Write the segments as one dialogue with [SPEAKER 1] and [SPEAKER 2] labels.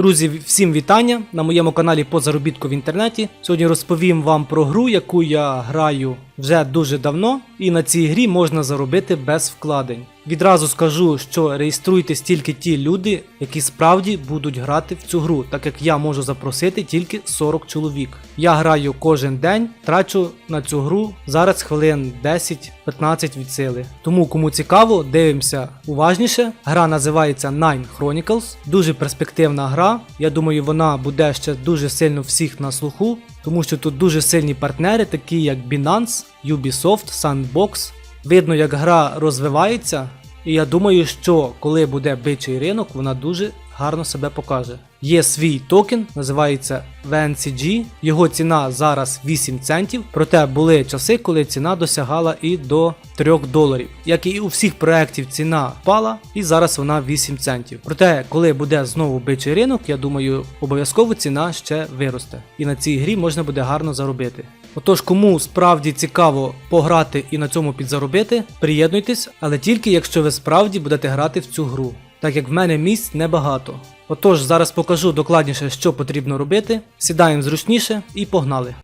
[SPEAKER 1] Друзі, всім вітання на моєму каналі по заробітку в інтернеті. Сьогодні розповім вам про гру, яку я граю вже дуже давно, і на цій грі можна заробити без вкладень. Відразу скажу, що реєструйтесь тільки ті люди, які справді будуть грати в цю гру, так як я можу запросити тільки 40 чоловік. Я граю кожен день, трачу на цю гру зараз хвилин 10-15 від сили. Тому кому цікаво, дивимося уважніше. Гра називається Nine Chronicles. Дуже перспективна гра. Я думаю, вона буде ще дуже сильно всіх на слуху, тому що тут дуже сильні партнери, такі як Binance, Ubisoft, Sandbox. Видно, як гра розвивається, і я думаю, що коли буде бичий ринок, вона дуже гарно себе покаже. Є свій токен, називається VNCG. Його ціна зараз 8 центів. Проте були часи, коли ціна досягала і до 3 доларів. Як і у всіх проєктів ціна впала, і зараз вона 8 центів. Проте, коли буде знову бичий ринок, я думаю, обов'язково ціна ще виросте. І на цій грі можна буде гарно заробити. Отож, кому справді цікаво пограти і на цьому підзаробити, приєднуйтесь, але тільки якщо ви справді будете грати в цю гру, так як в мене місць небагато. Отож, зараз покажу докладніше, що потрібно робити. Сідаємо зручніше і погнали.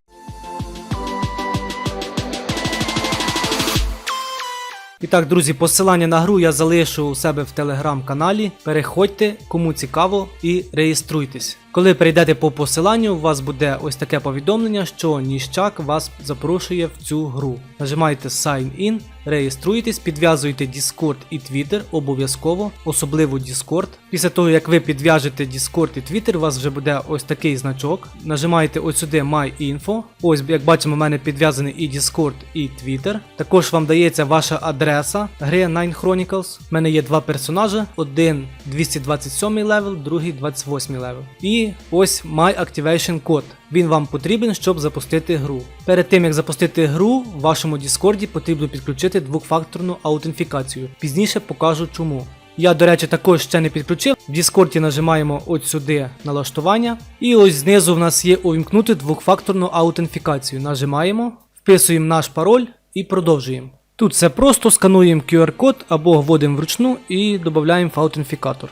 [SPEAKER 1] І так, друзі, посилання на гру я залишу у себе в телеграм-каналі. Переходьте, кому цікаво, і реєструйтесь. Коли перейдете по посиланню, у вас буде ось таке повідомлення, що ніщак вас запрошує в цю гру. Нажимаєте Sign In, реєструєтесь, підв'язуєте Discord і Twitter обов'язково, особливо Discord. Після того, як ви підв'яжете Discord і Twitter, у вас вже буде ось такий значок. Нажимаєте ось сюди My Info. Ось, як бачимо, у мене підв'язаний і Discord, і Twitter. Також вам дається ваша адреса гри Nine Chronicles. У мене є два персонажі: один 227 левел, другий 28 левел. І ось My Activation Code. Він вам потрібен, щоб запустити гру. Перед тим як запустити гру, в вашому Discord потрібно підключити двохфакторну аутентифікацію. Пізніше покажу чому. Я, до речі, також ще не підключив. В Discord нажимаємо от сюди налаштування. І ось знизу в нас є увімкнути двохфакторну аутентифікацію. Нажимаємо, вписуємо наш пароль і продовжуємо. Тут все просто скануємо QR-код або вводимо вручну і додаємо в аутентифікатор.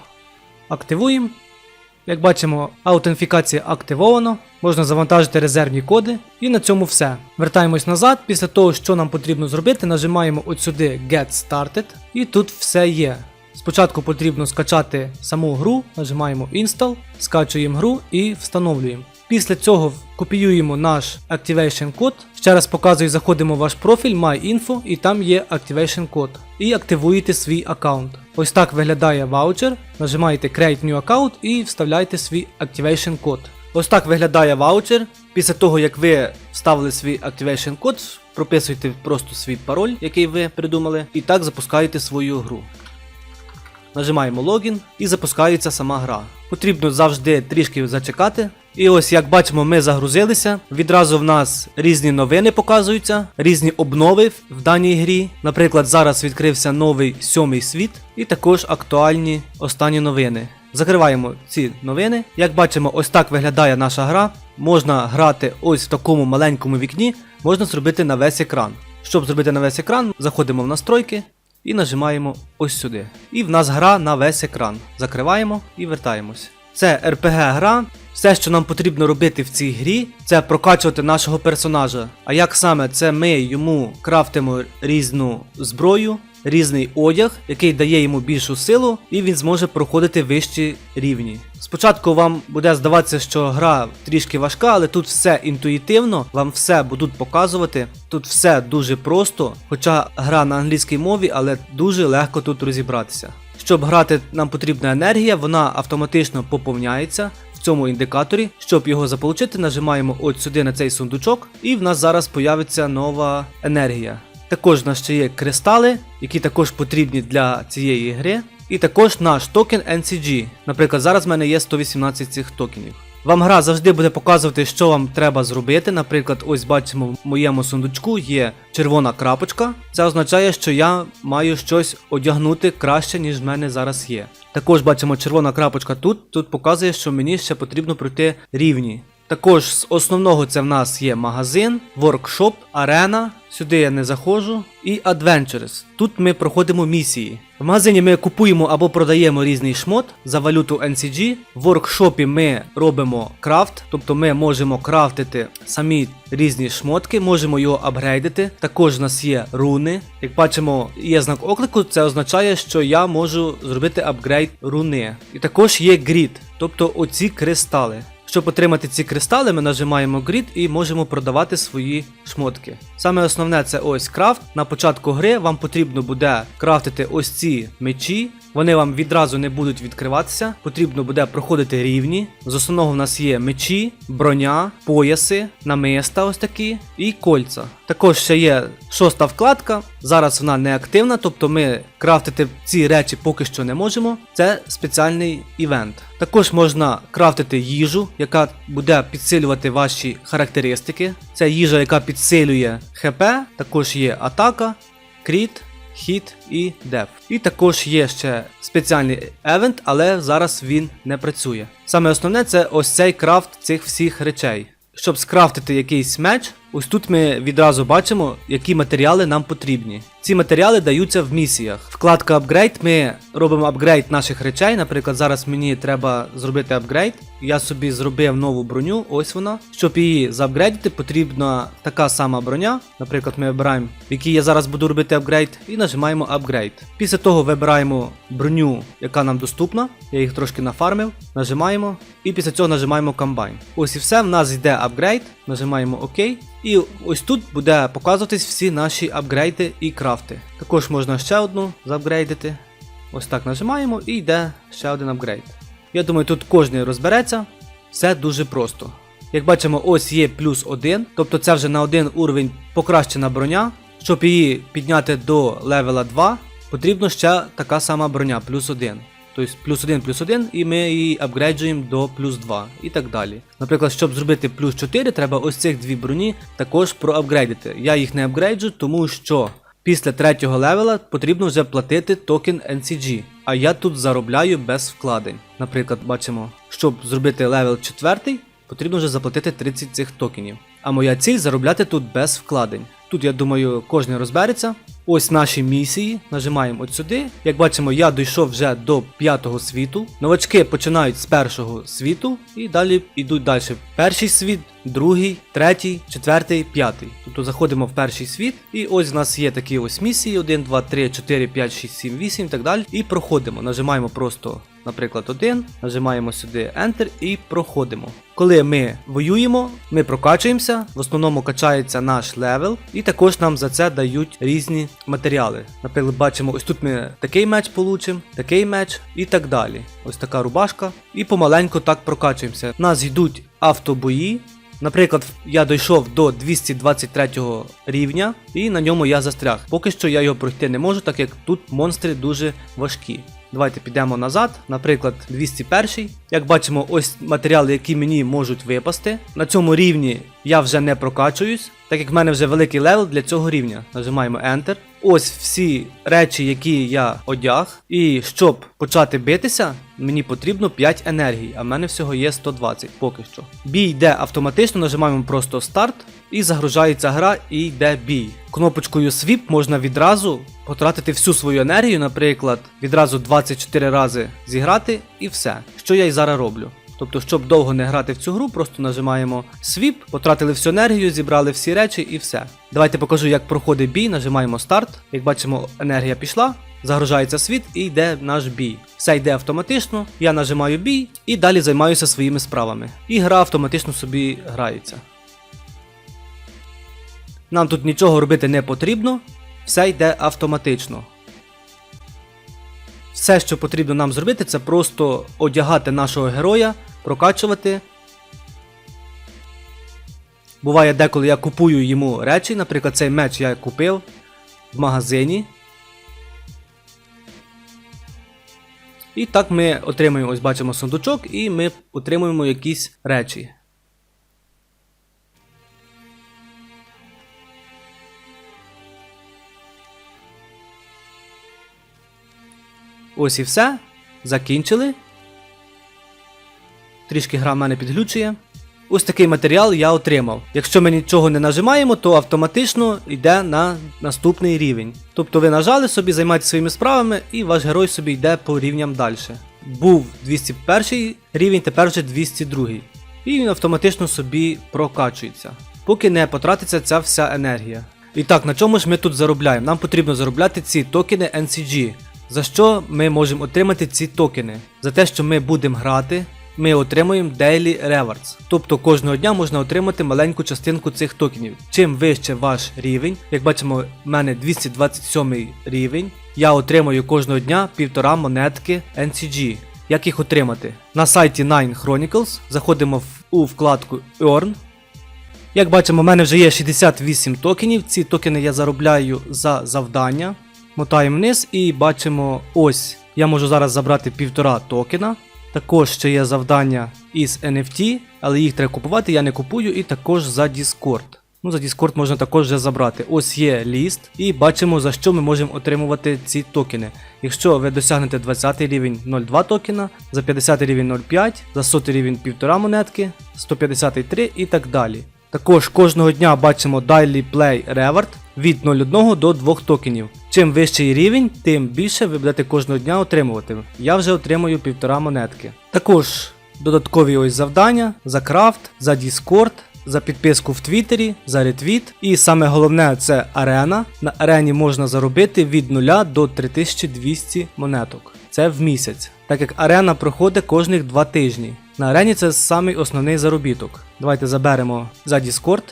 [SPEAKER 1] Активуємо. Як бачимо, аутентифікація активована, можна завантажити резервні коди, і на цьому все. Вертаємось назад. Після того, що нам потрібно зробити, нажимаємо от сюди Get Started, і тут все є. Спочатку потрібно скачати саму гру, нажимаємо Install, скачуємо гру і встановлюємо. Після цього копіюємо наш Activation код. Ще раз показую, заходимо в ваш профіль MyInfo і там є Activation код. І активуєте свій аккаунт. Ось так виглядає ваучер. Нажимаєте Create New Account і вставляєте свій Activation код. Ось так виглядає ваучер. Після того, як ви вставили свій Activation код, прописуєте просто свій пароль, який ви придумали, і так запускаєте свою гру. Нажимаємо логін і запускається сама гра. Потрібно завжди трішки зачекати. І ось як бачимо, ми загрузилися. Відразу в нас різні новини показуються, різні обнови в даній грі. Наприклад, зараз відкрився новий сьомий світ, і також актуальні останні новини. Закриваємо ці новини. Як бачимо, ось так виглядає наша гра. Можна грати ось в такому маленькому вікні, можна зробити на весь екран. Щоб зробити на весь екран, заходимо в настройки і нажимаємо ось сюди. І в нас гра на весь екран. Закриваємо і вертаємось. Це RPG гра. Все, що нам потрібно робити в цій грі, це прокачувати нашого персонажа. А як саме це ми йому крафтимо різну зброю, різний одяг, який дає йому більшу силу, і він зможе проходити вищі рівні. Спочатку вам буде здаватися, що гра трішки важка, але тут все інтуїтивно, вам все будуть показувати. Тут все дуже просто, хоча гра на англійській мові, але дуже легко тут розібратися. Щоб грати, нам потрібна енергія, вона автоматично поповняється в цьому індикаторі. Щоб його заполучити, нажимаємо от сюди на цей сундучок, і в нас зараз появиться нова енергія. Також в нас ще є кристали, які також потрібні для цієї гри. І також наш токен NCG. Наприклад, зараз в мене є 118 цих токенів. Вам гра завжди буде показувати, що вам треба зробити. Наприклад, ось бачимо в моєму сундучку є червона крапочка. Це означає, що я маю щось одягнути краще, ніж в мене зараз є. Також бачимо червона крапочка тут. Тут показує, що мені ще потрібно пройти рівні. Також з основного це в нас є магазин, воркшоп, арена. Сюди я не заходжу. І Adventures. Тут ми проходимо місії. В магазині ми купуємо або продаємо різний шмот за валюту NCG. В воркшопі ми робимо крафт, тобто ми можемо крафтити самі різні шмотки, можемо його апгрейдити. Також у нас є руни. Як бачимо, є знак оклику, це означає, що я можу зробити апгрейд руни. І також є грід, тобто оці кристали. Щоб отримати ці кристали, ми нажимаємо Grid і можемо продавати свої шмотки. Саме основне це ось крафт. На початку гри вам потрібно буде крафтити ось ці мечі. Вони вам відразу не будуть відкриватися. Потрібно буде проходити рівні. З основного в нас є мечі, броня, пояси, намиста ось такі і кольца. Також ще є шоста вкладка. Зараз вона не активна, тобто ми крафтити ці речі поки що не можемо. Це спеціальний івент. Також можна крафтити їжу, яка буде підсилювати ваші характеристики. Це їжа, яка підсилює ХП, також є атака, кріт, хіт і деф. І також є ще спеціальний евент, але зараз він не працює. Саме основне це ось цей крафт цих всіх речей. Щоб скрафтити якийсь меч, ось тут ми відразу бачимо, які матеріали нам потрібні. Ці матеріали даються в місіях. Вкладка апгрейд. Ми робимо апгрейд наших речей. Наприклад, зараз мені треба зробити апгрейд. Я собі зробив нову броню, ось вона. Щоб її заапгрейдити, потрібна така сама броня. Наприклад, ми вибираємо, в якій я зараз буду робити апгрейд, і нажимаємо апгрейд. Після того вибираємо броню, яка нам доступна. Я їх трошки нафармив. Нажимаємо. І після цього нажимаємо комбайн. Ось і все. В нас йде апгрейд. Нажимаємо ОК. І ось тут буде показуватись всі наші апгрейди і крафти. Також можна ще одну заапгрейдити. Ось так нажимаємо і йде ще один апгрейд. Я думаю, тут кожен розбереться. Все дуже просто. Як бачимо, ось є плюс один, тобто це вже на один уровень покращена броня. Щоб її підняти до левела 2, потрібно ще така сама броня, плюс 1. Тобто плюс 1 плюс 1 і ми її апгрейджуємо до плюс 2 і так далі. Наприклад, щоб зробити плюс 4, треба ось цих дві броні також проапгрейдити. Я їх не апгрейджу, тому що після третього левела потрібно вже платити токен NCG. А я тут заробляю без вкладень. Наприклад, бачимо, щоб зробити левел 4, потрібно вже заплатити 30 цих токенів. А моя ціль заробляти тут без вкладень. Тут, я думаю, кожен розбереться. Ось наші місії. Нажимаємо от сюди. Як бачимо, я дійшов вже до п'ятого світу. Новачки починають з першого світу і далі йдуть далі. Перший світ, другий, третій, четвертий, п'ятий. Тобто заходимо в перший світ, і ось в нас є такі ось місії: 1, 2, 3, 4, 5, 6, 7, 8 і так далі. І проходимо. Нажимаємо просто. Наприклад, 1, нажимаємо сюди Enter і проходимо. Коли ми воюємо, ми прокачуємося, в основному качається наш левел, і також нам за це дають різні матеріали. Наприклад, бачимо, ось тут ми такий меч получимо, такий меч і так далі. Ось така рубашка. І помаленьку так прокачуємося. У нас йдуть автобої. Наприклад, я дійшов до 223 рівня, і на ньому я застряг. Поки що я його пройти не можу, так як тут монстри дуже важкі. Давайте підемо назад, наприклад, 201. Як бачимо, ось матеріали, які мені можуть випасти. На цьому рівні я вже не прокачуюсь, так як в мене вже великий левел для цього рівня. Нажимаємо Enter. Ось всі речі, які я одяг. І щоб почати битися, мені потрібно 5 енергій, а в мене всього є 120 поки що. Бій йде автоматично, нажимаємо просто старт і загружається гра і йде бій. Кнопочкою Sweep можна відразу потратити всю свою енергію, наприклад, відразу 24 рази зіграти і все, що я й зараз роблю. Тобто, щоб довго не грати в цю гру, просто нажимаємо Sweep, потратили всю енергію, зібрали всі речі і все. Давайте покажу, як проходить бій, нажимаємо старт. Як бачимо, енергія пішла, загружається світ і йде наш бій. Все йде автоматично, я нажимаю бій і далі займаюся своїми справами. І гра автоматично собі грається. Нам тут нічого робити не потрібно, все йде автоматично. Все, що потрібно нам зробити, це просто одягати нашого героя, прокачувати. Буває деколи я купую йому речі, наприклад, цей меч я купив в магазині. І так ми отримуємо, ось бачимо сундучок, і ми отримуємо якісь речі. Ось і все. Закінчили. Трішки гра в мене підглючує. ось такий матеріал я отримав. Якщо ми нічого не нажимаємо, то автоматично йде на наступний рівень. Тобто ви нажали собі, займайтеся своїми справами, і ваш герой собі йде по рівням далі. Був 201 рівень, тепер вже 202. І він автоматично собі прокачується, поки не потратиться ця вся енергія. І так, на чому ж ми тут заробляємо? Нам потрібно заробляти ці токени NCG. За що ми можемо отримати ці токени? За те, що ми будемо грати, ми отримуємо Daily Rewards. Тобто кожного дня можна отримати маленьку частинку цих токенів. Чим вище ваш рівень, як бачимо, в мене 227 рівень, я отримую кожного дня півтора монетки NCG. Як їх отримати? На сайті Nine Chronicles заходимо у вкладку Earn. Як бачимо, в мене вже є 68 токенів. Ці токени я заробляю за завдання. Мотаємо вниз і бачимо ось. Я можу зараз забрати півтора токена. Також ще є завдання із NFT, але їх треба купувати, я не купую, і також за Discord. Ну, за Discord можна також вже забрати. Ось є ліст, і бачимо за що ми можемо отримувати ці токени. Якщо ви досягнете 20 рівень 0,2 токена, за 50 рівень 0,5, за 100 рівень 1,5 монетки, 153 і так далі. Також кожного дня бачимо Daily Play Reward від 0,1 до 2 токенів. Чим вищий рівень, тим більше ви будете кожного дня отримувати. Я вже отримую 1,5 монетки. Також додаткові ось завдання за крафт, за Discord, за підписку в Твіттері, за ретвіт. І саме головне це арена. На арені можна заробити від 0 до 3200 монеток. Це в місяць. Так як арена проходить кожних 2 тижні. На арені це самий основний заробіток. Давайте заберемо за Discord.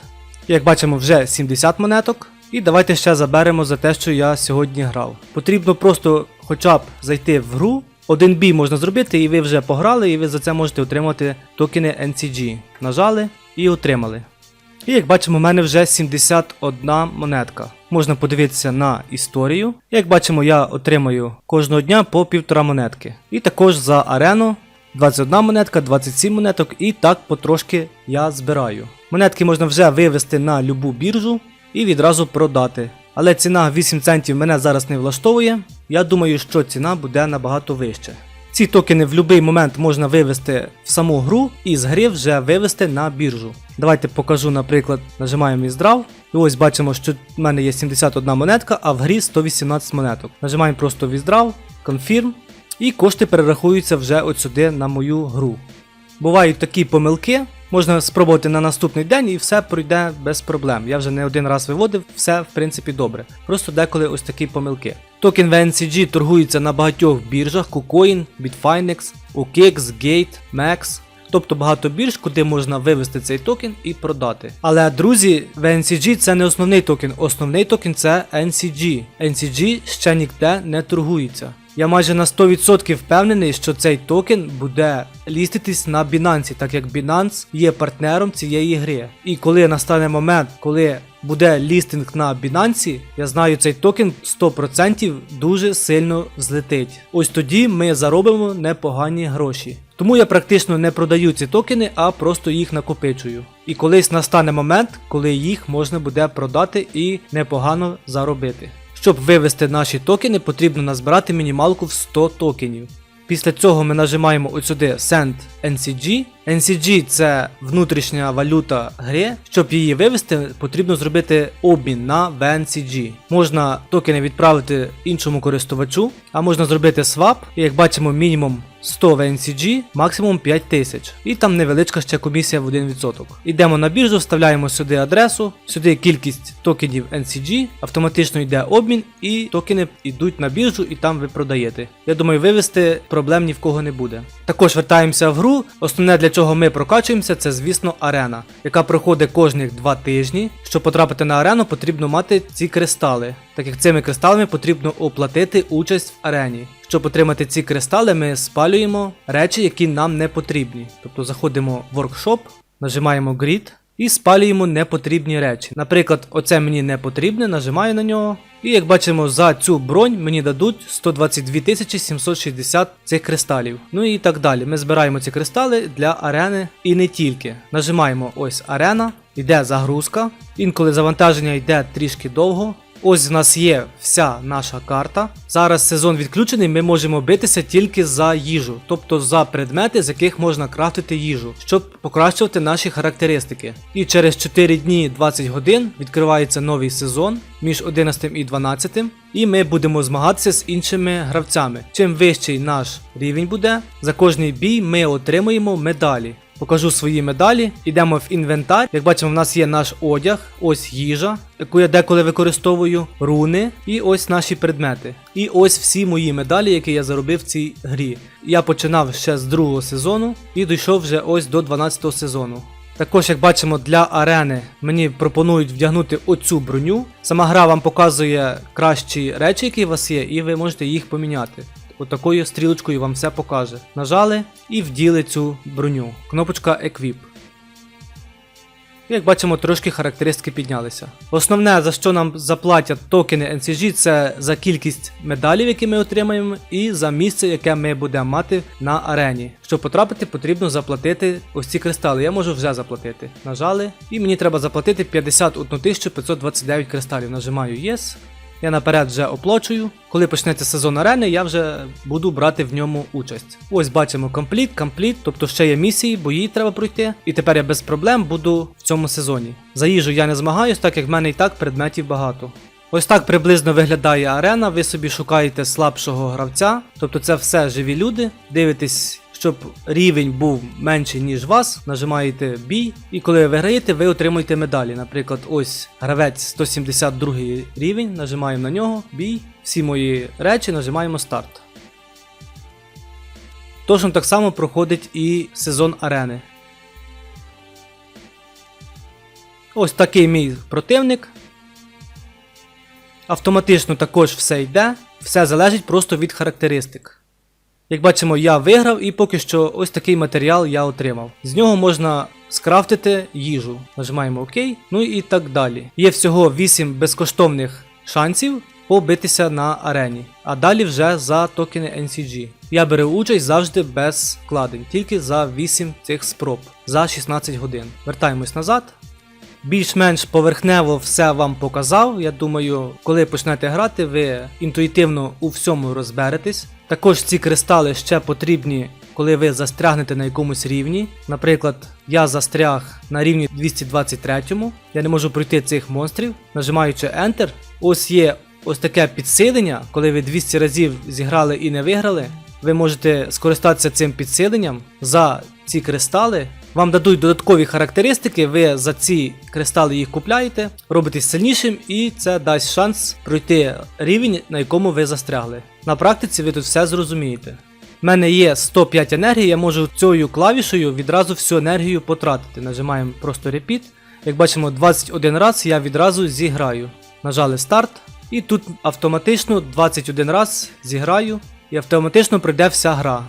[SPEAKER 1] Як бачимо, вже 70 монеток. І давайте ще заберемо за те, що я сьогодні грав. Потрібно просто хоча б зайти в гру. Один бій можна зробити, і ви вже пограли, і ви за це можете отримати токени NCG. Нажали і отримали. І як бачимо, у мене вже 71 монетка. Можна подивитися на історію. Як бачимо, я отримую кожного дня по півтора монетки. І також за арену 21 монетка, 27 монеток, і так потрошки я збираю. Монетки можна вже вивести на любу біржу і відразу продати. Але ціна 8 центів мене зараз не влаштовує. Я думаю, що ціна буде набагато вища. Ці токени в будь-який момент можна вивести в саму гру і з гри вже вивести на біржу. Давайте покажу, наприклад, нажимаємо Withdraw. І ось бачимо, що в мене є 71 монетка, а в грі 118 монеток. Нажимаємо просто Withdraw, Confirm, і кошти перерахуються вже от сюди на мою гру. Бувають такі помилки, можна спробувати на наступний день і все пройде без проблем. Я вже не один раз виводив, все в принципі добре. Просто деколи ось такі помилки. Токен VNCG торгується на багатьох біржах: KuCoin, Bitfinex, OKX, Gate, Max. Тобто багато бірж, куди можна вивести цей токен і продати. Але друзі, VNCG це не основний токен. Основний токен це NCG. NCG ще ніде не торгується. Я майже на 100% впевнений, що цей токен буде ліститись на Binance, так як Binance є партнером цієї гри. І коли настане момент, коли буде лістинг на Binance, я знаю, цей токен 100% дуже сильно взлетить. Ось тоді ми заробимо непогані гроші. Тому я практично не продаю ці токени, а просто їх накопичую. І колись настане момент, коли їх можна буде продати і непогано заробити. Щоб вивести наші токени, потрібно назбирати мінімалку в 100 токенів. Після цього ми нажимаємо ось сюди Send NCG. NCG це внутрішня валюта гри. Щоб її вивести, потрібно зробити обмін на VNCG. Можна токени відправити іншому користувачу, а можна зробити свап, і як бачимо, мінімум 100 VNCG, максимум 5000. І там невеличка ще комісія в 1%. Йдемо на біржу, вставляємо сюди адресу, сюди кількість токенів NCG, автоматично йде обмін, і токени йдуть на біржу і там ви продаєте. Я думаю, вивести проблем ні в кого не буде. Також вертаємося в гру. Основне для чого ми прокачуємося, це звісно арена, яка проходить кожних 2 тижні. Щоб потрапити на арену, потрібно мати ці кристали, так як цими кристалами потрібно оплатити участь в арені. Щоб отримати ці кристали, ми спалюємо речі, які нам не потрібні. Тобто заходимо в воркшоп, нажимаємо Grid і спалюємо непотрібні речі. Наприклад, оце мені не потрібне, нажимаю на нього. І як бачимо, за цю бронь мені дадуть 122 760 цих кристалів. Ну і так далі. Ми збираємо ці кристали для арени і не тільки. Нажимаємо ось арена, йде загрузка. Інколи завантаження йде трішки довго. Ось в нас є вся наша карта. Зараз сезон відключений, ми можемо битися тільки за їжу, тобто за предмети, з яких можна крафтити їжу, щоб покращувати наші характеристики. І через 4 дні 20 годин відкривається новий сезон між 11 і 12, і ми будемо змагатися з іншими гравцями. Чим вищий наш рівень буде, за кожний бій ми отримуємо медалі. Покажу свої медалі. Йдемо в інвентар. Як бачимо, в нас є наш одяг, ось їжа, яку я деколи використовую, руни і ось наші предмети. І ось всі мої медалі, які я заробив в цій грі. Я починав ще з другого сезону і дійшов вже ось до 12 сезону. Також, як бачимо, для арени мені пропонують вдягнути оцю броню. Сама гра вам показує кращі речі, які у вас є, і ви можете їх поміняти. Отакою стрілочкою вам все покаже. Нажали і вділи цю броню. Кнопочка Equip. Як бачимо, трошки характеристики піднялися. Основне, за що нам заплатять токени NCG, це за кількість медалів, які ми отримаємо, і за місце, яке ми будемо мати на арені. Щоб потрапити, потрібно заплатити ось ці кристали. Я можу вже заплатити. Нажали. І мені треба заплатити 51 529 кристалів. Нажимаю Yes. Я наперед вже оплачую. Коли почнеться сезон арени, я вже буду брати в ньому участь. Ось бачимо компліт, компліт, тобто ще є місії, бої треба пройти. І тепер я без проблем буду в цьому сезоні. За їжу я не змагаюсь, так як в мене і так предметів багато. Ось так приблизно виглядає арена. Ви собі шукаєте слабшого гравця, тобто це все живі люди. Дивитесь, щоб рівень був менший, ніж вас. Нажимаєте бій, і коли виграєте, ви отримуєте медалі. Наприклад, ось гравець 172 рівень, нажимаємо на нього, бій, всі мої речі, нажимаємо старт. Точно так само проходить і сезон арени. Ось такий мій противник. Автоматично також все йде, все залежить просто від характеристик. Як бачимо, я виграв і поки що ось такий матеріал я отримав. З нього можна скрафтити їжу. Нажимаємо ОК, ну і так далі. Є всього 8 безкоштовних шансів побитися на арені, а далі вже за токени NCG. Я беру участь завжди без вкладень, тільки за 8 цих спроб за 16 годин. Вертаємось назад. Більш-менш поверхнево все вам показав. Я думаю, коли почнете грати, ви інтуїтивно у всьому розберетесь. Також ці кристали ще потрібні, коли ви застрягнете на якомусь рівні. Наприклад, я застряг на рівні 223, я не можу пройти цих монстрів. Нажимаючи Enter, ось є ось таке підсилення, коли ви 200 разів зіграли і не виграли. Ви можете скористатися цим підсиленням за ці кристали. Вам дадуть додаткові характеристики, ви за ці кристали їх купляєте, робитесь сильнішим, і це дасть шанс пройти рівень, на якому ви застрягли. На практиці ви тут все зрозумієте. У мене є 105 енергії, я можу цією клавішою відразу всю енергію потратити. Нажимаємо просто Repeat. Як бачимо, 21 раз я відразу зіграю. Нажали старт, і тут автоматично 21 раз зіграю і автоматично пройде вся гра.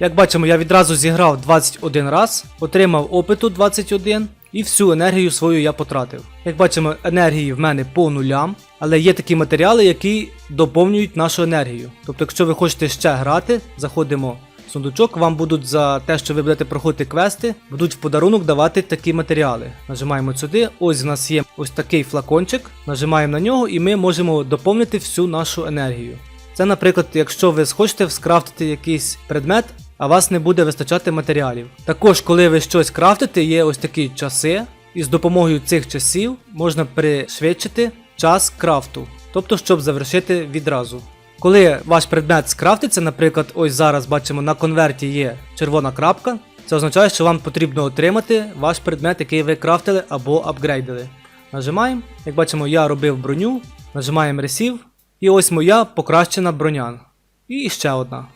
[SPEAKER 1] Як бачимо, я відразу зіграв 21 раз, отримав опиту 21 і всю енергію свою я потратив. Як бачимо, енергії в мене по нулям, але є такі матеріали, які доповнюють нашу енергію. Тобто, якщо ви хочете ще грати, заходимо в сундучок, вам будуть за те, що ви будете проходити квести, будуть в подарунок давати такі матеріали. Нажимаємо сюди, ось у нас є ось такий флакончик, нажимаємо на нього і ми можемо доповнити всю нашу енергію. Це, наприклад, якщо ви схочете скрафтити якийсь предмет, а вас не буде вистачати матеріалів. Також, коли ви щось крафтите, є ось такі часи, і з допомогою цих часів можна пришвидшити час крафту, тобто, щоб завершити відразу. Коли ваш предмет скрафтиться, наприклад, ось зараз бачимо на конверті є червона крапка, це означає, що вам потрібно отримати ваш предмет, який ви крафтили або апгрейдили. Нажимаємо, як бачимо, я робив броню, нажимаємо Receive, і ось моя покращена броня. І ще одна.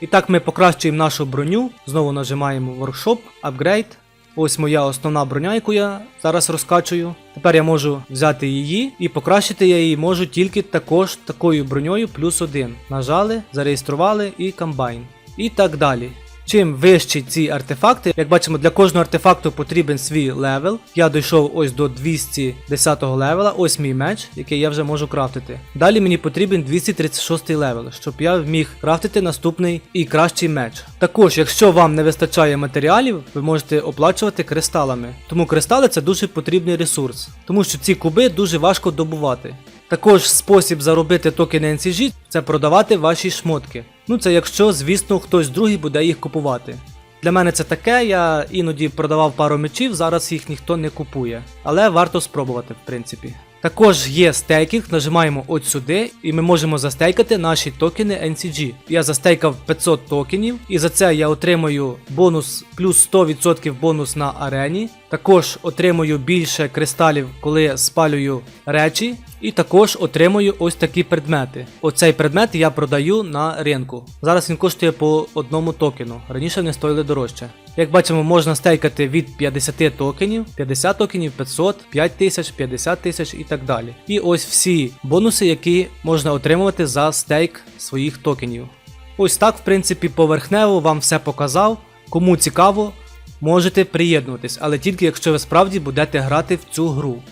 [SPEAKER 1] І так ми покращуємо нашу броню. Знову нажимаємо Workshop, Upgrade. Ось моя основна броня, яку я зараз розкачую. Тепер я можу взяти її і покращити я її можу тільки також такою броньою плюс один. Нажали, зареєстрували і комбайн. І так далі. Чим вищі ці артефакти, як бачимо, для кожного артефакту потрібен свій левел. Я дійшов ось до 210 левела, ось мій меч, який я вже можу крафтити. Далі мені потрібен 236 левел, щоб я міг крафтити наступний і кращий меч. Також, якщо вам не вистачає матеріалів, ви можете оплачувати кристалами. Тому кристали це дуже потрібний ресурс, тому що ці куби дуже важко добувати. Також спосіб заробити токени NCG це продавати ваші шмотки. Ну це якщо, звісно, хтось другий буде їх купувати. Для мене це таке, я іноді продавав пару мечів, зараз їх ніхто не купує. Але варто спробувати, в принципі. Також є стейкінг, нажимаємо от сюди, і ми можемо застейкати наші токени NCG. Я застейкав 500 токенів, і за це я отримую бонус плюс 100% бонус на арені. Також отримую більше кристалів, коли спалюю речі. І також отримую ось такі предмети. Оцей предмет я продаю на ринку. Зараз він коштує по одному токену. Раніше вони стоїли дорожче. Як бачимо, можна стейкати від 50 токенів, 50 токенів, 500, 5 тисяч, 50 тисяч і так далі. І ось всі бонуси, які можна отримувати за стейк своїх токенів. Ось так, в принципі, поверхнево вам все показав. Кому цікаво, можете приєднуватись, але тільки якщо ви справді будете грати в цю гру.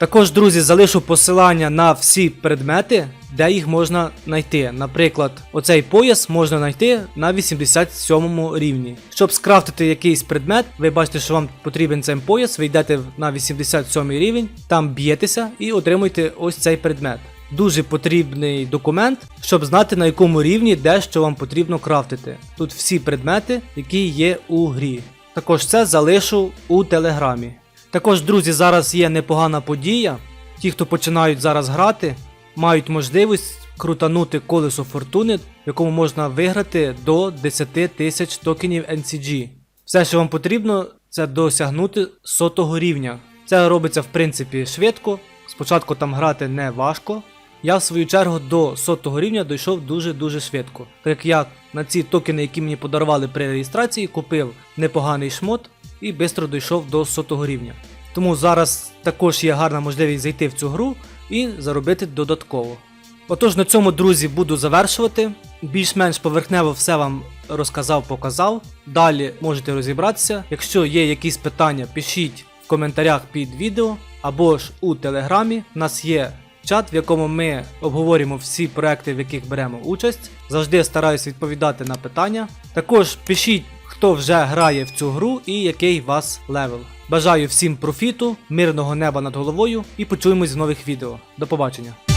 [SPEAKER 1] Також, друзі, залишу посилання на всі предмети, де їх можна знайти. Наприклад, оцей пояс можна знайти на 87 рівні. Щоб скрафтити якийсь предмет, ви бачите, що вам потрібен цей пояс, ви йдете на 87 рівень, там б'єтеся і отримуєте ось цей предмет. Дуже потрібний документ, щоб знати на якому рівні де що вам потрібно крафтити. Тут всі предмети, які є у грі. Також це залишу у телеграмі. Також, друзі, зараз є непогана подія. Ті, хто починають зараз грати, мають можливість крутанути колесо фортуни, в якому можна виграти до 10 тисяч токенів NCG. Все, що вам потрібно, це досягнути сотого рівня. Це робиться в принципі швидко. Спочатку там грати не важко. Я в свою чергу до сотого рівня дійшов дуже-дуже швидко. Так як я на ці токени, які мені подарували при реєстрації, купив непоганий шмот і швидко дійшов до сотого рівня. Тому зараз також є гарна можливість зайти в цю гру і заробити додатково. Отож, на цьому, друзі, буду завершувати. Більш-менш поверхнево все вам розказав, показав. Далі можете розібратися. Якщо є якісь питання, пишіть в коментарях під відео або ж у телеграмі. У нас є чат, в якому ми обговорюємо всі проекти, в яких беремо участь. Завжди стараюсь відповідати на питання. Також пишіть, хто вже грає в цю гру і який вас левел. Бажаю всім профіту, мирного неба над головою і почуємось в нових відео. До побачення.